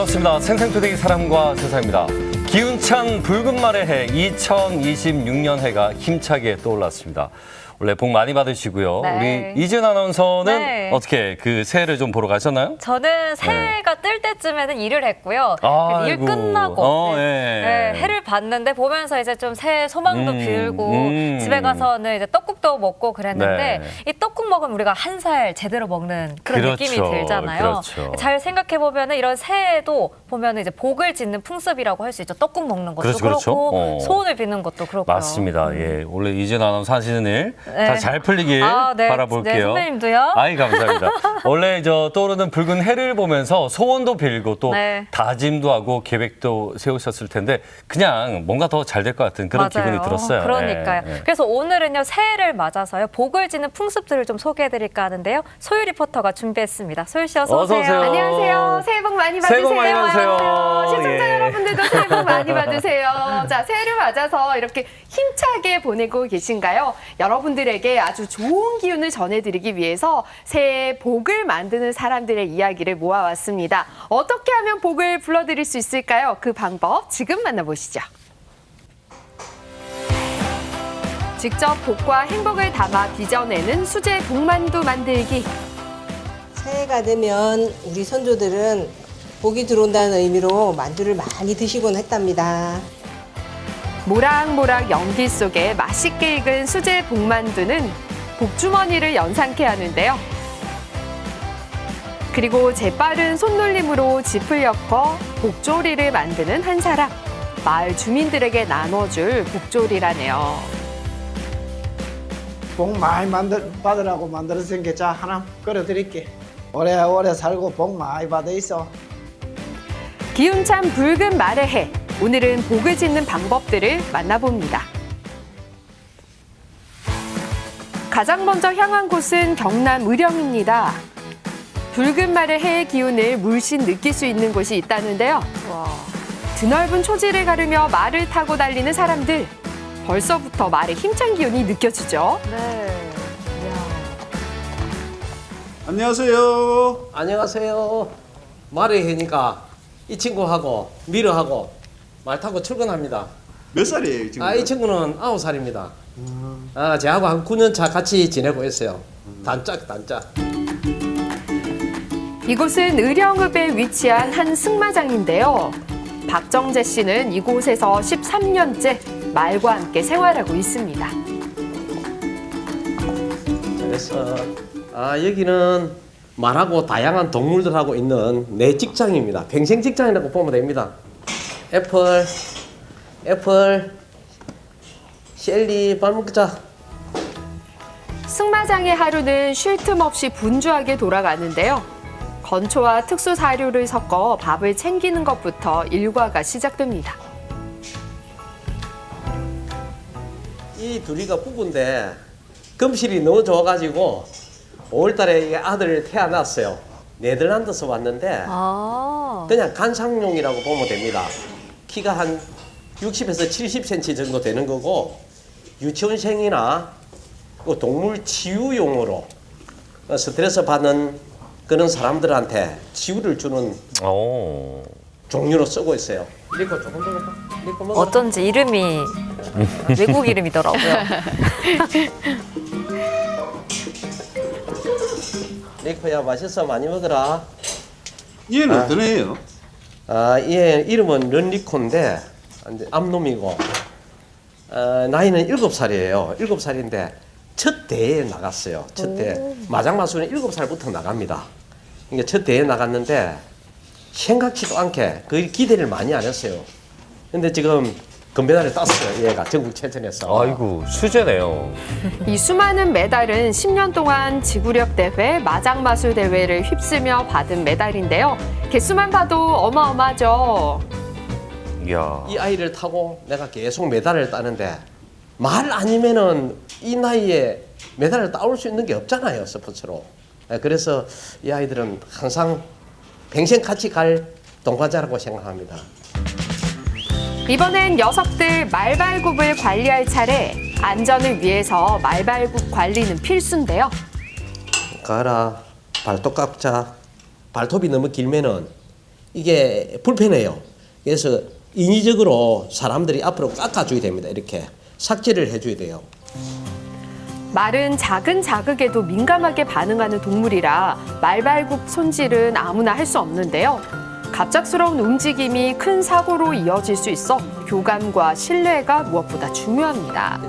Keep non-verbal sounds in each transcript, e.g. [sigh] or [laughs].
반갑습니다. 생생토대기 사람과 세상입니다. 기운찬 붉은 말의 해 2026년 해가 힘차게 떠올랐습니다. 원래 복 많이 받으시고요. 네. 우리 이준 아나운서는 네. 어떻게 그 새해를 좀 보러 가셨나요? 저는 새해가 뜰 때쯤에는 일을 했고요. 아이고. 일 끝나고 어, 네, 예. 네, 해를 봤는데 보면서 이제 좀 새해 소망도 음, 빌고 음. 집에 가서는 이제 떡국도 먹고 그랬는데 네. 이 떡국 먹으면 우리가 한 살 제대로 먹는 그런 그렇죠, 느낌이 들잖아요. 그렇죠. 잘 생각해 보면은 이런 새해도 보면은 이제 복을 짓는 풍습이라고 할 수 있죠. 떡국 먹는 것도 그렇죠, 그렇 그렇죠. 고 어. 소원을 비는 것도 그렇고요. 맞습니다. 예. 원래 이준 아나운서 하시는 일 네. 다잘 풀리길 아, 네. 바라볼게요. 네, 선배님도요. 아이 감사합니다. [laughs] 원래 저 떠오르는 붉은 해를 보면서 소원도 빌고 또 네. 다짐도 하고 계획도 세우셨을 텐데 그냥 뭔가 더 잘 될 것 같은 그런 맞아요. 기분이 들었어요. 그러니까요. 예, 예. 그래서 오늘은요 새해를 맞아서요 복을 지는 풍습들을 좀 소개해드릴까 하는데요. 소유 리포터가 준비했습니다. 소유 씨 어서, 어서 오세요. 안녕하세요. 새해 복 많이 받으세요. 새해 복 많이 받으세요. 시청자 예. 여러분들도 새해 복 많이 [laughs] 받으세요. 자, 새해를 맞아서 이렇게 힘차게 보내고 계신가요? 여러분들 에게 아주 좋은 기운을 전해드리기 위해서 새해 복을 만드는 사람들의 이야기를 모아왔습니다. 어떻게 하면 복을 불러드릴 수 있을까요? 그 방법 지금 만나보시죠. 직접 복과 행복을 담아 빚어내는 수제 복만두 만들기. 새해가 되면 우리 선조들은 복이 들어온다는 의미로 만두를 많이 드시곤 했답니다. 모락모락 연기 속에 맛있게 익은 수제 복만두는 복주머니를 연상케 하는데요. 그리고 재빠른 손놀림으로 짚을 엮어 복조리를 만드는 한 사람. 마을 주민들에게 나눠줄 복조리라네요. 복 많이 만들, 받으라고 만들어 생겨 자 하나 끓여드릴게 오래오래 살고 복 많이 받아 있어 기운찬 붉은 말의 해. 오늘은 복을 짓는 방법들을 만나봅니다. 가장 먼저 향한 곳은 경남 의령입니다. 붉은 말의 해의 기운을 물씬 느낄 수 있는 곳이 있다는데요. 드넓은 초지를 가르며 말을 타고 달리는 사람들. 벌써부터 말의 힘찬 기운이 느껴지죠. 네. 안녕하세요 안녕하세요. 말을 해니까 이 친구하고 미르하고 말 타고 출근합니다. 몇 살이에요 지금? 아, 이 친구는 아홉 살입니다. 아, 저하고 한 9년 차 같이 지내고 있어요. 단짝, 단짝. 이곳은 의령읍에 위치한 한 승마장인데요. 박정재 씨는 이곳에서 13년째 말과 함께 생활하고 있습니다. 그래서 아, 여기는 말하고 다양한 동물들하고 있는 내 직장입니다. 평생 직장이라고 보면 됩니다. 애플, 애플, 셸리, 밥 먹자. 승마장의 하루는 쉴 틈 없이 분주하게 돌아가는데요. 건초와 특수 사료를 섞어 밥을 챙기는 것부터 일과가 시작됩니다. 이 둘이가 부부인데 금실이 너무 좋아가지고 5월달에 아들을 태어났어요. 네덜란드에서 왔는데 아. 그냥 간상용이라고 보면 됩니다. 키가 한 60에서 70cm 정도 되는 거고 유치원생이나 그 동물 치유용으로 어, 스트레스 받는 그런 사람들한테 치유를 주는 오. 종류로 쓰고 있어요. 리코 조금 더 먹어. 리코 먹어. 어쩐지 이름이 [laughs] 외국 이름이더라고요. 리코야 맛있어 많이 먹어라. 얘는 아. 어떤 애예요? 아, 얘 이름은 런리코인데 이제 암놈이고 어, 나이는 일곱 살이에요. 일곱 살인데 첫 대회에 나갔어요. 첫 대회. 마장마수는 일곱 살부터 나갑니다. 그러니까 첫 대회에 나갔는데 생각지도 않게 그 기대를 많이 안 했어요. 근데 지금 금메달을 땄어요. 얘가 전국 체전에서. 아이고 수제네요. 이 수많은 메달은 10년 동안 지구력 대회, 마장마술 대회를 휩쓰며 받은 메달인데요. 개수만 봐도 어마어마하죠. 이야. 이 아이를 타고 내가 계속 메달을 따는데 말 아니면은 이 나이에 메달을 따올 수 있는 게 없잖아요 스포츠로. 예, 그래서 이 아이들은 항상 평생 같이 갈 동반자라고 생각합니다. 이번엔 녀석들 말발굽을 관리할 차례. 안전을 위해서 말발굽 관리는 이게 불편해요. 그래서 인위적으로 사람들이 앞으로 깎아줘야 됩니다. 이렇게 삭제를 해줘야 돼요. 말은 작은 자극에도 민감하게 반응하는 동물이라 말발굽 손질은 아무나 할 수 없는데요. 갑작스러운 움직임이 큰 사고로 이어질 수 있어 교감과 신뢰가 무엇보다 중요합니다.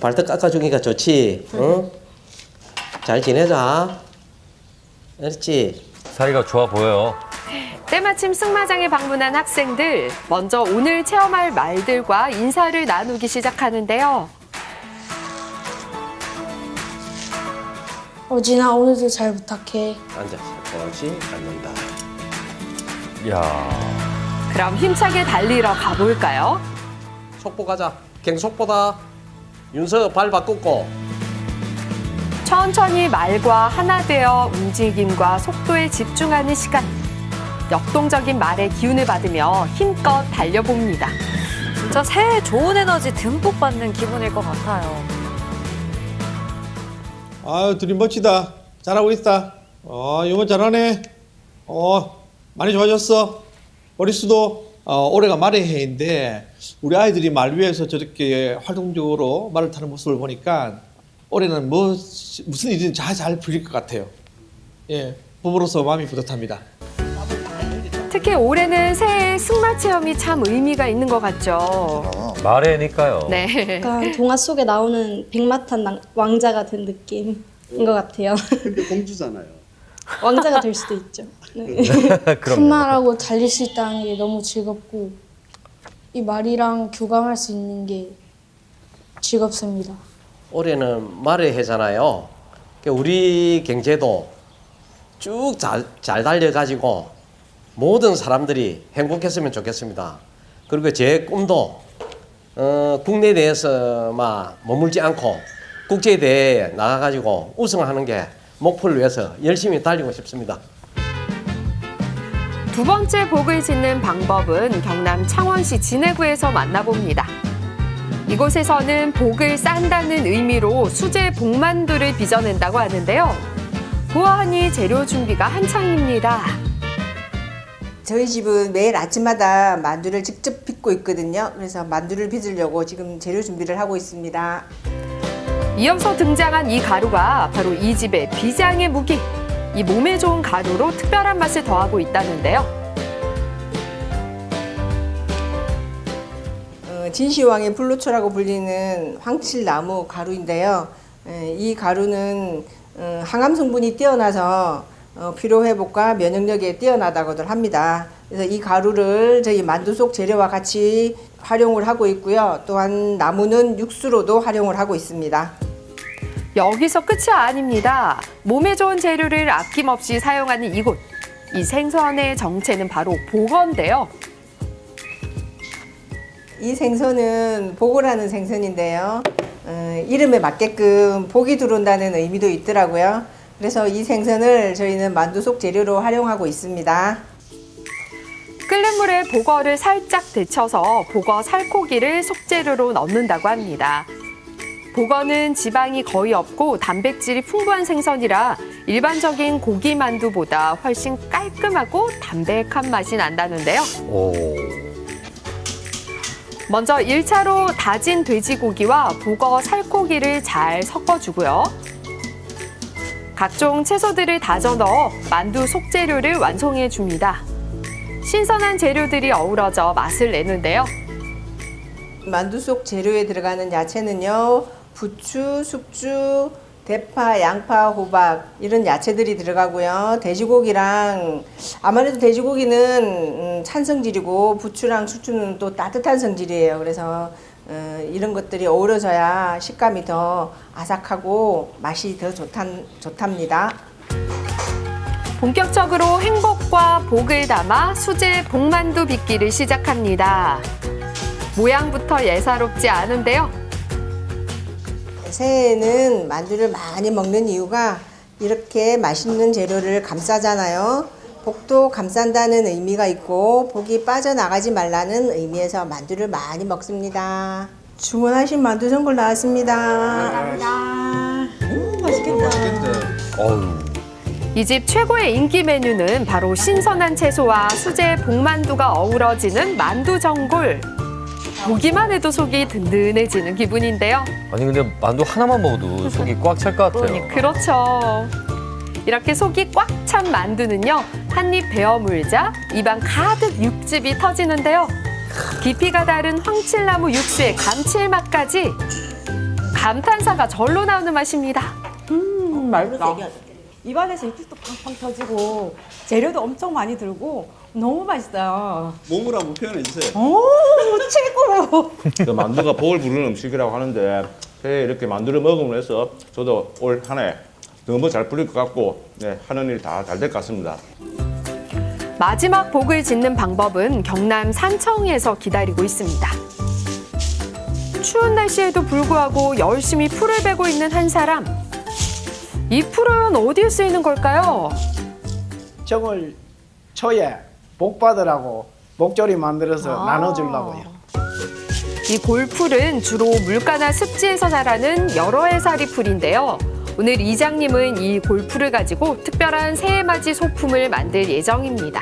발등 깎아주기가 좋지. 응? 잘 지내자. 그렇지. 사이가 좋아 보여요. 때마침 승마장에 방문한 학생들 먼저 오늘 체험할 말들과 인사를 나누기 시작하는데요. 어진아 오늘도 잘 부탁해. 앉아. 그렇지. 앉는다. 야 그럼 힘차게 달리러 가볼까요? 속보 가자. 갱속보다 윤서 발 바꾸고. 천천히 말과 하나 되어 움직임과 속도에 집중하는 시간. 역동적인 말의 기운을 받으며 힘껏 달려봅니다. 진짜 새해 좋은 에너지 듬뿍 받는 기분일 것 같아요. 아유 둘이 멋지다. 잘하고 있다. 어 이번 잘하네. 어 많이 좋아졌어. 머리수도 어, 올해가 말의 해인데 우리 아이들이 말 위에서 저렇게 활동적으로 말을 타는 모습을 보니까 올해는 뭐 무슨 일이든 잘 잘 풀릴 것 같아요. 예 부모로서 마음이 뿌듯합니다 특히 올해는 새해 승마 체험이 참 의미가 있는 것 같죠. 말해니까요. 네. 약간 동화 속에 나오는 백마탄 낭- 왕자가 된 느낌인 것 같아요. 근데 공주잖아요. 왕자가 될 수도 있죠. 네. [laughs] 그럼 분말하고 달릴 수 있다는 게 너무 즐겁고 이 말이랑 교감할 수 있는 게 즐겁습니다. 올해는 말의 해잖아요. 그러니까 우리 경제도 쭉 잘 잘 달려가지고 모든 사람들이 행복했으면 좋겠습니다. 그리고 제 꿈도 어, 국내 막 머물지 않고 국제 대회에 나가가지고 우승하는 게 목표를 위해서 열심히 달리고 싶습니다. 두 번째 복을 짓는 방법은 경남 창원시 진해구에서 만나봅니다. 이곳에서는 복을 싼다는 의미로 수제 복만두를 빚어낸다고 하는데요. 보아하니 재료 준비가 한창입니다. 저희 집은 매일 아침마다 만두를 직접 빚고 있거든요. 그래서 만두를 빚으려고 지금 재료 준비를 하고 있습니다. 이어서 등장한 이 가루가 바로 이 집의 비장의 무기. 이 몸에 좋은 가루로 특별한 맛을 더하고 있다는데요. 어, 진시황의 불로초라고 불리는 황칠나무 가루인데요. 에, 이 가루는 어, 항암 성분이 뛰어나서 어, 피로 회복과 면역력에 뛰어나다고들 합니다. 그래서 이 가루를 저희 만두 속 재료와 같이 활용을 하고 있고요. 또한 나무는 육수로도 활용을 하고 있습니다. 여기서 끝이 아닙니다. 몸에 좋은 재료를 아낌없이 사용하는 이곳. 이 생선의 정체는 바로 복어인데요. 이 생선은 복을 하는 생선인데요. 어, 이름에 맞게끔 복이 들어온다는 의미도 있더라고요. 그래서 이 생선을 저희는 만두 속 재료로 활용하고 있습니다. 끓는 물에 복어를 살짝 데쳐서 복어 살코기를 속재료로 넣는다고 합니다. 복어는 지방이 거의 없고 단백질이 풍부한 생선이라 일반적인 고기 만두보다 훨씬 깔끔하고 담백한 맛이 난다는데요. 오. 먼저 1차로 다진 돼지고기와 북어 살코기를 잘 섞어주고요. 각종 채소들을 다져 넣어 만두 속재료를 완성해 줍니다. 신선한 재료들이 어우러져 맛을 내는데요. 만두 속 재료에 들어가는 야채는요. 부추, 숙주, 대파, 양파, 호박 이런 야채들이 들어가고요. 돼지고기랑 아무래도 돼지고기는 음, 찬 성질이고 부추랑 숙주는 또 따뜻한 성질이에요. 그래서 어, 이런 것들이 어우러져야 식감이 더 아삭하고 맛이 더 좋단, 좋답니다. 본격적으로 행복과 복을 담아 수제 복만두 빚기를 시작합니다. 모양부터 예사롭지 않은데요. 새해에는 만두를 많이 먹는 이유가 이렇게 맛있는 재료를 감싸잖아요. 복도 감싼다는 의미가 있고 복이 빠져나가지 말라는 의미에서 만두를 많이 먹습니다. 주문하신 만두 선물 나왔습니다. 감사합니다. 음, 맛있겠다. 어우. 이집 최고의 인기 메뉴는 바로 신선한 채소와 수제 복만두가 어우러지는 만두 전골. 보기만 해도 속이 든든해지는 기분인데요. 아니 근데 만두 하나만 먹어도 속이 꽉 찰 것 같아요. 그렇죠. 이렇게 속이 꽉 찬 만두는요, 한 입 베어 물자 입안 가득 육즙이 터지는데요. 깊이가 다른 황칠나무 육수의 감칠맛까지 감탄사가 절로 나오는 맛입니다. 음, 말보다 입안에서 육즙도 팡팡 터지고 재료도 엄청 많이 들고 너무 맛있어요. 몸으로 표현해 주세요. 오 최고! 그 만두가 복을 부르는 음식이라고 하는데 이렇게 만두를 먹음으로 해서 저도 올 한해 너무 잘 풀릴 것 같고 네, 하는 일 다 잘 될 것 같습니다. 마지막 복을 짓는 방법은 경남 산청에서 기다리고 있습니다. 추운 날씨에도 불구하고 열심히 풀을 베고 있는 한 사람. 이 풀은 어디에 쓰이는 걸까요? 정월 초에 복 받으라고 목조리 만들어서 나눠주려고요. 이 골풀은 주로 물가나 습지에서 자라는 여러 해살이 풀인데요. 오늘 이장님은 이 골풀을 가지고 특별한 새해맞이 소품을 만들 예정입니다.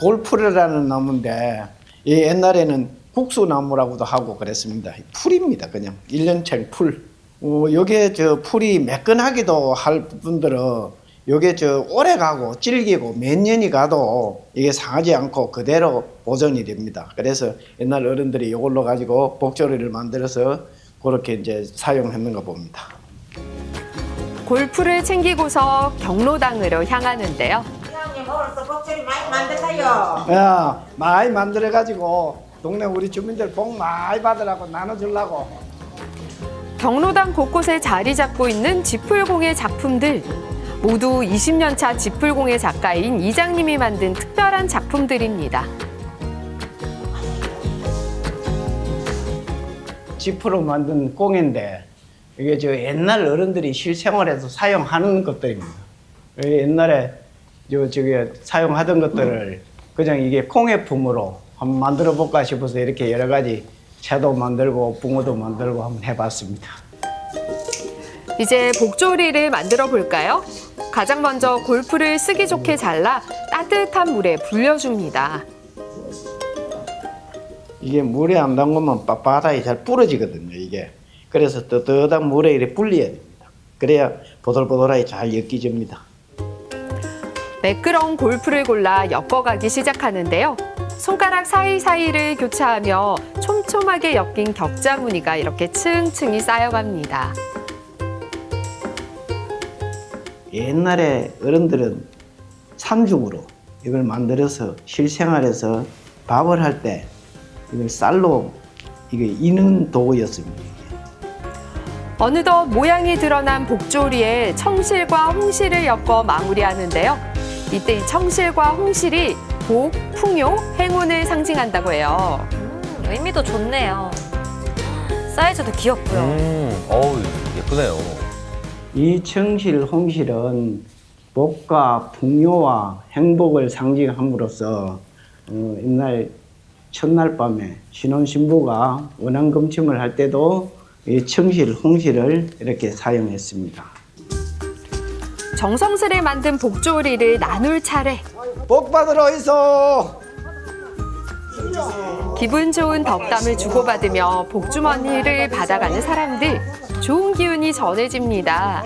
골프르라는 나무인데 이 옛날에는 국수나무라고도 하고 그랬습니다. 풀입니다. 그냥 일년생 풀. 어, 요게 저 풀이 매끈하기도 할 분들은 요게 저 오래 가고 질기고 몇 년이 가도 이게 상하지 않고 그대로 보존이 됩니다. 그래서 옛날 어른들이 요걸로 가지고 복조리를 만들어서 그렇게 이제 사용했는가 봅니다. 골풀을 챙기고서 경로당으로 향하는데요. 야, 많이 만들어 가지고 동네 우리 주민들 복 많이 받으라고 나눠주려고. 경로당 곳곳에 자리 잡고 있는 지풀공예 작품들. 모두 20년 차 지풀공예 작가인 이장님이 만든 특별한 작품들입니다. 지프로 만든 꽁인데 이게 저 옛날 어른들이 실생활에서 사용하는 것들입니다. 이 옛날에 저 저기 사용하던 것들을 그냥 이게 콩애품으로 한번 만들어 볼까 싶어서 이렇게 여러 가지 채도 만들고 붕어도 만들고 한번 해봤습니다. 이제 복조리를 만들어 볼까요? 가장 먼저 골프를 쓰기 좋게 잘라 따뜻한 물에 불려줍니다. 이게 물에 안 담그면 빳빳하게 잘 부러지거든요. 이게 그래서 뜨뜻한 물에 이렇게 불려야 됩니다. 그래야 보들보들하게 잘 엮여집니다. 매끄러운 골프를 골라 엮어가기 시작하는데요. 손가락 사이사이를 교차하며 촘촘하게 엮인 격자 무늬가 이렇게 층층이 쌓여갑니다. 옛날에 어른들은 삼중으로 이걸 만들어서 실생활에서 밥을 할때 이걸 쌀로 이게 이는 도구였습니다. 어느덧 모양이 드러난 복조리에 청실과 홍실을 엮어 마무리하는데요. 이때 이 청실과 홍실이 복, 풍요, 행운을 상징한다고 해요. 음, 의미도 좋네요. 사이즈도 귀엽고요. 음, 어우 예쁘네요. 이 청실, 홍실은 복과 풍요와 행복을 상징함으로써 어, 옛날 첫날 밤에 신혼 신부가 원앙금침을 할 때도 이 청실, 홍실을 이렇게 사용했습니다. 정성스레 만든 복조리를 나눌 차례. 복 받으러 있어. 기분 좋은 덕담을 주고받으며 복주머니를 받아가는 사람들. 좋은 기운이 전해집니다.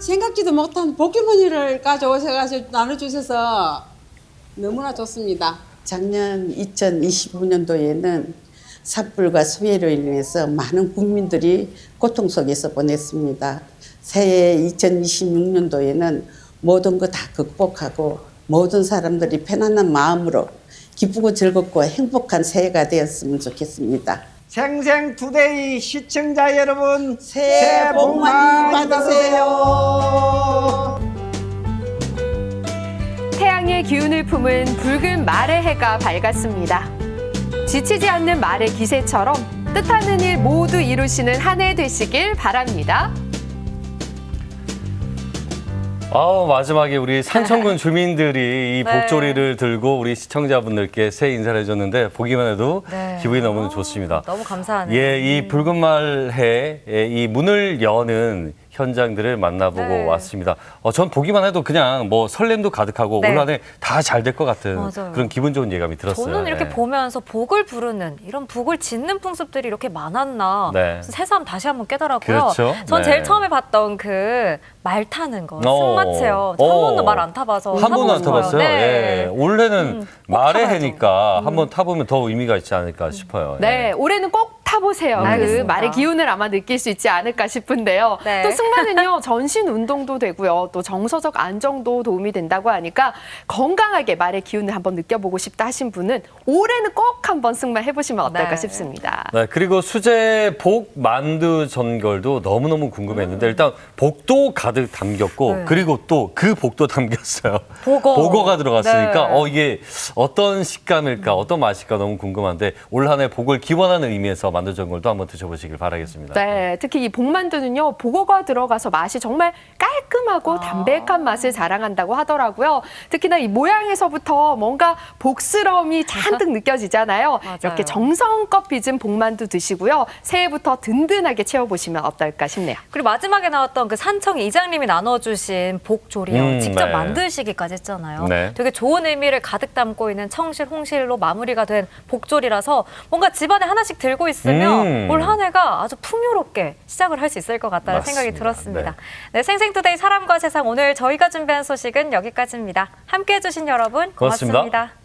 생각지도 못한 복주머니를 가져오셔가지고 나눠주셔서 너무나 좋습니다. 작년 2025년도에는 산불과 소해로 인해서 많은 국민들이 고통 속에서 보냈습니다. 새해 2026년도에는 모든 거 다 극복하고 모든 사람들이 편안한 마음으로 기쁘고 즐겁고 행복한 새해가 되었으면 좋겠습니다. 생생투데이 시청자 여러분 새해 복 많이 받으세요. 태양의 기운을 품은 붉은 말의 해가 밝았습니다. 지치지 않는 말의 기세처럼 뜻하는 일 모두 이루시는 한 해 되시길 바랍니다. 아 마지막에 우리 산청군 [laughs] 주민들이 이 네. 복조리를 들고 우리 시청자분들께 새해 인사를 해줬는데 보기만 해도 네. 기분이 너무 좋습니다. 너무 감사하네요. 예, 이 붉은 말해 이 문을 여는 현장들을 만나보고 네. 왔습니다. 어, 전 보기만 해도 그냥 뭐 설렘도 가득하고 네. 올 한해 다 잘 될 것 같은 맞아요. 그런 기분 좋은 예감이 들었어요. 저는 이렇게 네. 보면서 복을 부르는 이런 복을 짓는 풍습들이 이렇게 많았나 네. 새삼 다시 한번 깨달았고요. 그렇죠. 전 네. 제일 처음에 봤던 그 말 타는 거, 어. 승마체요. 한 어. 번도 말 안 타봐서 한 번도 안. 타봤어요. 네. 예. 올해는 음, 꼭 말의. 해니까 한번 타보면 더 의미가 있지 않을까 싶어요. 예. 네, 올해는 꼭 타보세요. 그 알겠습니다. 말의 기운을 아마 느낄 수 있지 않을까 싶은데요. 네. 또 승마는요, [laughs] 전신 운동도 되고요. 또 정서적 안정도 도움이 된다고 하니까 건강하게 말의 기운을 한번 느껴보고 싶다 하신 분은 올해는 꼭 한번 승마 해보시면 어떨까 네. 싶습니다. 네, 그리고 수제 복 만두 전골도 너무너무 궁금했는데 일단 복도 가득 담겼고 네. 그리고 또 그 복도 [laughs] 담겼어요. 복어. 가 들어갔으니까 네. 어 이게 어떤 식감일까 어떤 맛일까 너무 궁금한데 올 한해 복을 기원하는 의미에서 만두 전골도 한번 드셔보시길 바라겠습니다. 네, 특히 이 복만두는요, 복어가 들어가서 맛이 정말 깔끔하고 담백한 맛을 자랑한다고 하더라고요. 특히나 이 모양에서부터 뭔가 복스러움이 잔뜩 [laughs] 느껴지잖아요. 맞아요. 이렇게 정성껏 빚은 복만두 드시고요. 새해부터 든든하게 채워보시면 어떨까 싶네요. 그리고 마지막에 나왔던 그 산청 이장님이 나눠주신 복조리요. 음, 직접 네. 만드시기까지 했잖아요. 네. 되게 좋은 의미를 가득 담고 있는 청실, 홍실로 마무리가 된 복조리라서 뭔가 집안에 하나씩 들고 있으면 음. 올한 해가 아주 풍요롭게 시작을 할 수 있을 것 같다는 맞습니다. 생각이 들었습니다. 네. 생생투데이 사람과 세상 오늘 저희가 준비한 소식은 여기까지입니다. 함께해 주신 여러분 고맙습니다. 고맙습니다.